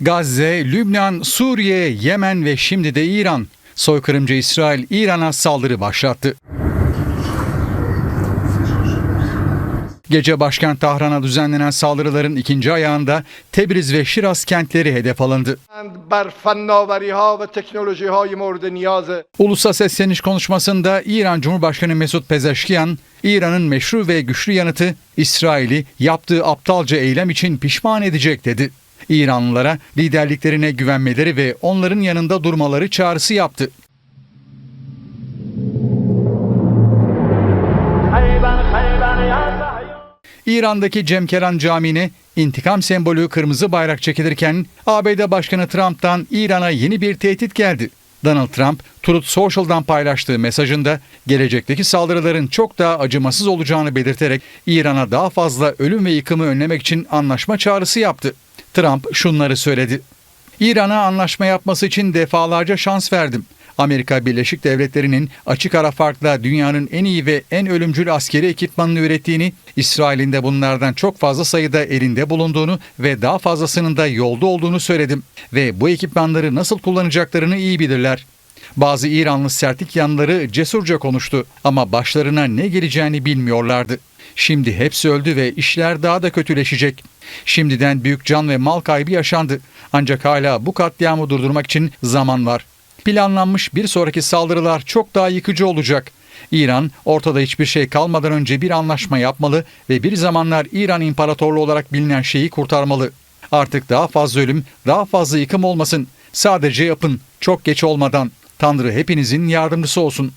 Gazze, Lübnan, Suriye, Yemen ve şimdi de İran. Soykırımcı İsrail İran'a saldırı başlattı. Gece başkent Tahran'a düzenlenen saldırıların ikinci ayağında Tebriz ve Şiraz kentleri hedef alındı. Ulusa sesleniş konuşmasında İran Cumhurbaşkanı Mesut Pezeşkiyan, İran'ın meşru ve güçlü yanıtı İsrail'i yaptığı aptalca eylem için pişman edecek dedi. İranlılara liderliklerine güvenmeleri ve onların yanında durmaları çağrısı yaptı. İran'daki Cemkeran Camii'ne intikam sembolü kırmızı bayrak çekilirken ABD Başkanı Trump'tan İran'a yeni bir tehdit geldi. Donald Trump, Truth Social'dan paylaştığı mesajında gelecekteki saldırıların çok daha acımasız olacağını belirterek İran'a daha fazla ölüm ve yıkımı önlemek için anlaşma çağrısı yaptı. Trump şunları söyledi. İran'a anlaşma yapması için defalarca şans verdim. Amerika Birleşik Devletleri'nin açık ara farkla dünyanın en iyi ve en ölümcül askeri ekipmanını ürettiğini, İsrail'in de bunlardan çok fazla sayıda elinde bulunduğunu ve daha fazlasının da yolda olduğunu söyledim. Ve bu ekipmanları nasıl kullanacaklarını iyi bilirler. Bazı İranlı sertlik yanları cesurca konuştu ama başlarına ne geleceğini bilmiyorlardı. Şimdi hepsi öldü ve işler daha da kötüleşecek. Şimdiden büyük can ve mal kaybı yaşandı. Ancak hala bu katliamı durdurmak için zaman var. Planlanmış bir sonraki saldırılar çok daha yıkıcı olacak. İran ortada hiçbir şey kalmadan önce bir anlaşma yapmalı ve bir zamanlar İran İmparatorluğu olarak bilinen şeyi kurtarmalı. Artık daha fazla ölüm, daha fazla yıkım olmasın. Sadece yapın, çok geç olmadan. Tanrı hepinizin yardımcısı olsun.